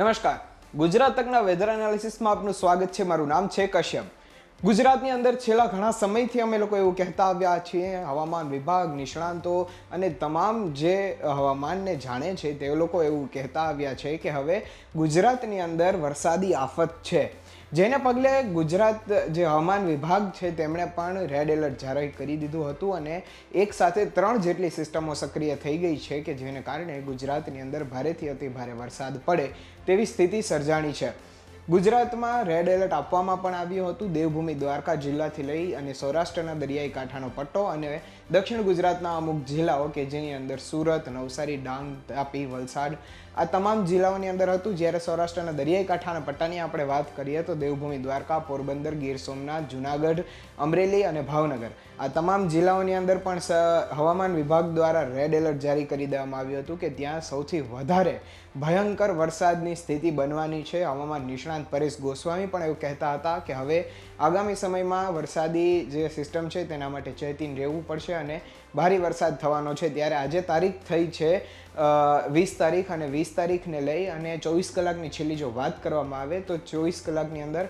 નમસ્કાર. ગુજરાત તકના વેધર એનાલિસિસમાં આપનું સ્વાગત છે. મારું નામ છે કશ્યપ. ગુજરાતની અંદર છેલ્લા ઘણા સમયથી અમે લોકો એવું કહેતા આવ્યા છીએ, હવામાન વિભાગ, નિષ્ણાંતો અને તમામ જે હવામાનને જાણે છે તે લોકો એવું કહેતા આવ્યા છે કે હવે ગુજરાતની અંદર વરસાદી આફત છે. જેને પગલે ગુજરાત જે હવામાન વિભાગ છે તેમણે પણ રેડ એલર્ટ જાહેર કરી દીધું હતું અને એક સાથે ત્રણ જેટલી સિસ્ટમો સક્રિય થઈ ગઈ છે કે જેને કારણે ગુજરાતની અંદર ભારેથી અતિ ભારે વરસાદ પડે તેવી સ્થિતિ સર્જાણી છે. ગુજરાતમાં રેડ એલર્ટ આપવામાં પણ આવ્યું હતું. દેવભૂમિ દ્વારકા જિલ્લાથી લઈ અને સૌરાષ્ટ્રના દરિયાઈ કાંઠાનો પટ્ટો અને દક્ષિણ ગુજરાતના અમુક જિલ્લાઓ કે જેની અંદર સુરત, નવસારી, ડાંગ, તાપી, વલસાડ આ તમામ જિલ્લાઓની અંદર હતું. જ્યારે સૌરાષ્ટ્રના દરિયાઈ કાંઠાના પટ્ટાની આપણે વાત કરીએ તો દેવભૂમિ દ્વારકા, પોરબંદર, ગીર સોમનાથ, જુનાગઢ, અમરેલી અને ભાવનગર. આ તમામ જિલ્લાઓની અંદર પણ હવામાન વિભાગ દ્વારા રેડ એલર્ટ જારી કરી દેવામાં આવ્યું હતું કે ત્યાં સૌથી વધારે ભયંકર વરસાદની સ્થિતિ બનવાની છે. હવામાન નિષ્ણાંત પરેશ ગોસ્વામી પણ એવું કહેતા હતા કે હવે આગામી સમયમાં વરસાદી જે સિસ્ટમ છે તેના માટે ચેતીન રહેવું પડશે અને ભારે વરસાદ થવાનો છે. ત્યારે આજે તારીખ થઈ છે વીસ તારીખ અને વીસ તારીખને લઈ અને ચોવીસ કલાકની છેલ્લી જો વાત કરવામાં આવે તો ચોવીસ કલાકની અંદર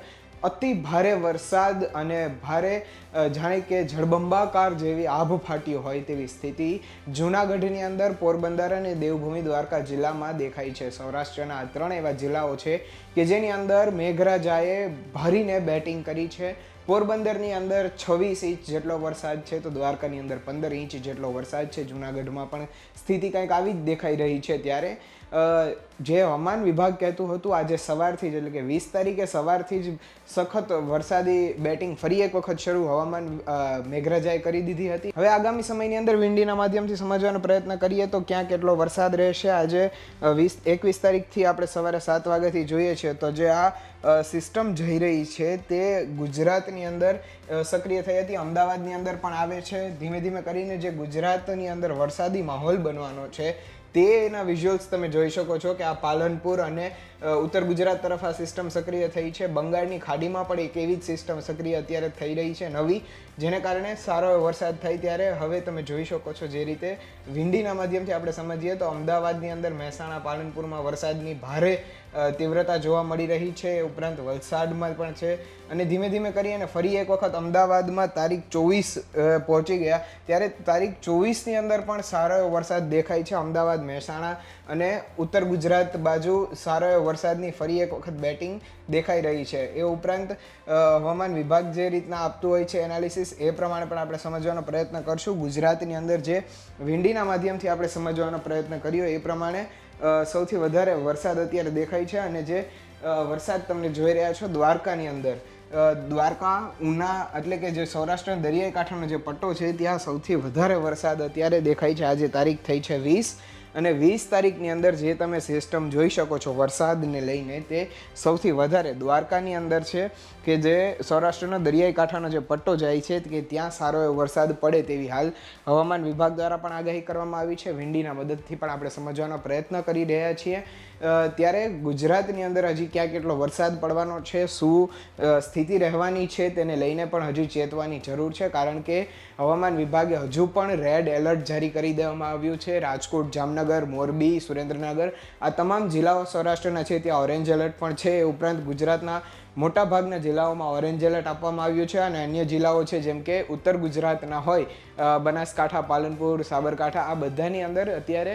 અતિ ભારે વરસાદ અને ભારે જાણે કે જળબંબાકાર જેવી આભ ફાટી હોય તેવી સ્થિતિ જૂનાગઢની અંદર પોરબંદર અને દેવભૂમિ દ્વારકા જિલ્લામાં દેખાય છે. સૌરાષ્ટ્રના આ ત્રણ એવા જિલ્લાઓ છે કે જેની અંદર મેઘરાજાએ ભરીને બેટિંગ કરી છે. પોરબંદરની અંદર છવ્વીસ ઇંચ જેટલો વરસાદ છે તો દ્વારકાની અંદર પંદર ઇંચ જેટલો વરસાદ છે. જૂનાગઢમાં પણ સ્થિતિ કંઈક આવી જ દેખાઈ રહી છે ત્યારે. જે હવામાન વિભાગ કહેતું હતું, આજે સવારથી જ, એટલે કે વીસ તારીખે સવારથી જ સખત વરસાદી બેટિંગ ફરી એક વખત શરૂ હવામાન મેઘરાજાએ કરી દીધી હતી. હવે આગામી સમયની અંદર વિંડીના માધ્યમથી સમજવાનો પ્રયત્ન કરીએ તો ક્યાં કેટલો વરસાદ રહેશે? આજે વીસ, એકવીસ તારીખથી આપણે સવારે સાત વાગ્યાથી જોઈએ છીએ તો જે આ સિસ્ટમ જઈ રહી છે તે ગુજરાતની અંદર સક્રિય થઈ હતી. અમદાવાદની અંદર પણ આવે છે. ધીમે ધીમે કરીને જે ગુજરાતની અંદર વરસાદી માહોલ બનવાનો છે તેના વિઝ્યુઅલ્સ તમે જોઈ શકો છો કે આ પાલનપુર અને ઉત્તર ગુજરાત તરફ આ સિસ્ટમ સક્રિય થઈ છે. બંગાળની ખાડીમાં પણ એક એવી જ સિસ્ટમ સક્રિય અત્યારે થઈ રહી છે નવી, જેને કારણે સારો એવો વરસાદ થાય ત્યારે હવે તમે જોઈ શકો છો જે રીતે વિંડીના માધ્યમથી આપણે સમજીએ તો અમદાવાદની અંદર મહેસાણા, પાલનપુરમાં વરસાદની ભારે તીવ્રતા જોવા મળી રહી છે ઉપરાંત વલસાડમાં પણ છે. અને ધીમે ધીમે કરી અને ફરી એક વખત અમદાવાદમાં તારીખ ચોવીસ પહોંચી ગયા. ત્યારે તારીખ ચોવીસની અંદર પણ સારો એવો વરસાદ દેખાય છે અમદાવાદ મહેસાણા અને ઉત્તર ગુજરાત બાજુ સારો એવો વરસાદની ફરી એક વખત બેટિંગ દેખાઈ રહી છે. એ ઉપરાંત હવામાન વિભાગ જે રીતના આપતું હોય છે એનાલિસિસ, એ પ્રમાણે પણ આપણે સમજવાનો પ્રયત્ન કરશું. ગુજરાતની અંદર જે વિંડીના માધ્યમથી આપણે સમજવાનો પ્રયત્ન કર્યો, એ પ્રમાણે સૌથી વધારે વરસાદ અત્યારે દેખાય છે અને જે વરસાદ તમને જોઈ રહ્યા છો દ્વારકાની અંદર. દ્વારકા, ઉના એટલે કે જે સૌરાષ્ટ્રના દરિયાઈ કાંઠાનો જે પટ્ટો છે, ત્યાં સૌથી વધારે વરસાદ અત્યારે દેખાય છે. આજે તારીખ થઈ છે વીસ. અને વીસ તારીખની અંદર જે તમે સિસ્ટમ જોઈ શકો છો વરસાદને લઈને તે સૌથી વધારે દ્વારકાની અંદર છે કે જે સૌરાષ્ટ્રના દરિયાઈ કાંઠાનો જે પટ્ટો જાય છે કે ત્યાં સારો એવો વરસાદ પડે તેવી હાલ હવામાન વિભાગ દ્વારા પણ આગાહી કરવામાં આવી છે. વિંડીના મદદથી પણ આપણે સમજવાનો પ્રયત્ન કરી રહ્યા છીએ. ત્યારે ગુજરાતની અંદર હજી ક્યાં કેટલો વરસાદ પડવાનો છે, શું સ્થિતિ રહેવાની છે તેને લઈને પણ હજી ચેતવાની જરૂર છે. કારણ કે હવામાન વિભાગે હજુ પણ રેડ એલર્ટ જારી કરી દેવામાં આવ્યું છે. રાજકોટ, જામનગર મોરબી, સુરેન્દ્રનગર. આ તમામ જિલ્લાઓ સૌરાષ્ટ્રના છે. ત્યાં ઓરેન્જ એલર્ટ પણ છે. ઉપરાંત ગુજરાતના મોટાભાગના જિલ્લાઓમાં ઓરેન્જ એલર્ટ આપવામાં આવ્યું છે અને અન્ય જિલ્લાઓ છે, જેમ કે ઉત્તર ગુજરાતના હોય બનાસકાંઠા, પાલનપુર, સાબરકાંઠા, આ બધાની અંદર અત્યારે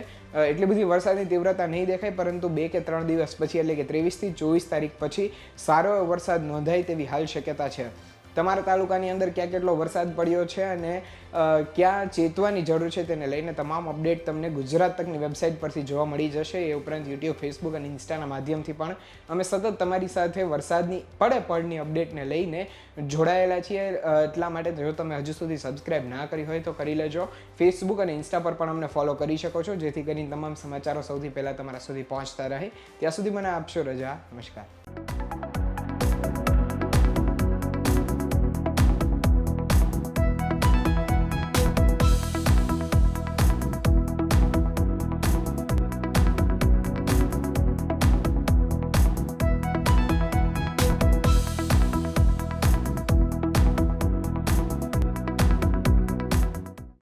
એટલી બધી વરસાદની તીવ્રતા નહીં દેખાય, પરંતુ બે કે ત્રણ દિવસ પછી, એટલે કે ત્રેવીસથી ચોવીસ તારીખ પછી સારો એવો વરસાદ નોંધાય તેવી હાલ શક્યતા છે. તમારા તાલુકાની અંદર ક્યાં કેટલો વરસાદ પડ્યો છે અને ક્યાં ચેતવાની જરૂર છે તેને લઈને તમામ અપડેટ તમને ગુજરાત તકની વેબસાઇટ પરથી જોવા મળી જશે. એ ઉપરાંત યુટ્યુબ, ફેસબુક અને ઇન્સ્ટાના માધ્યમથી પણ અમે સતત તમારી સાથે વરસાદની પડે પડની અપડેટને લઈને જોડાયેલા છીએ. એટલા માટે જો તમે હજુ સુધી સબસ્ક્રાઇબ ના કરી હોય તો કરી લેજો. ફેસબુક અને ઇન્સ્ટા પર પણ અમને ફોલો કરી શકો છો, જેથી કરીને તમામ સમાચારો સૌથી પહેલાં તમારા સુધી પહોંચતા રહે. ત્યાં સુધી મને આપશો રજા. નમસ્કાર.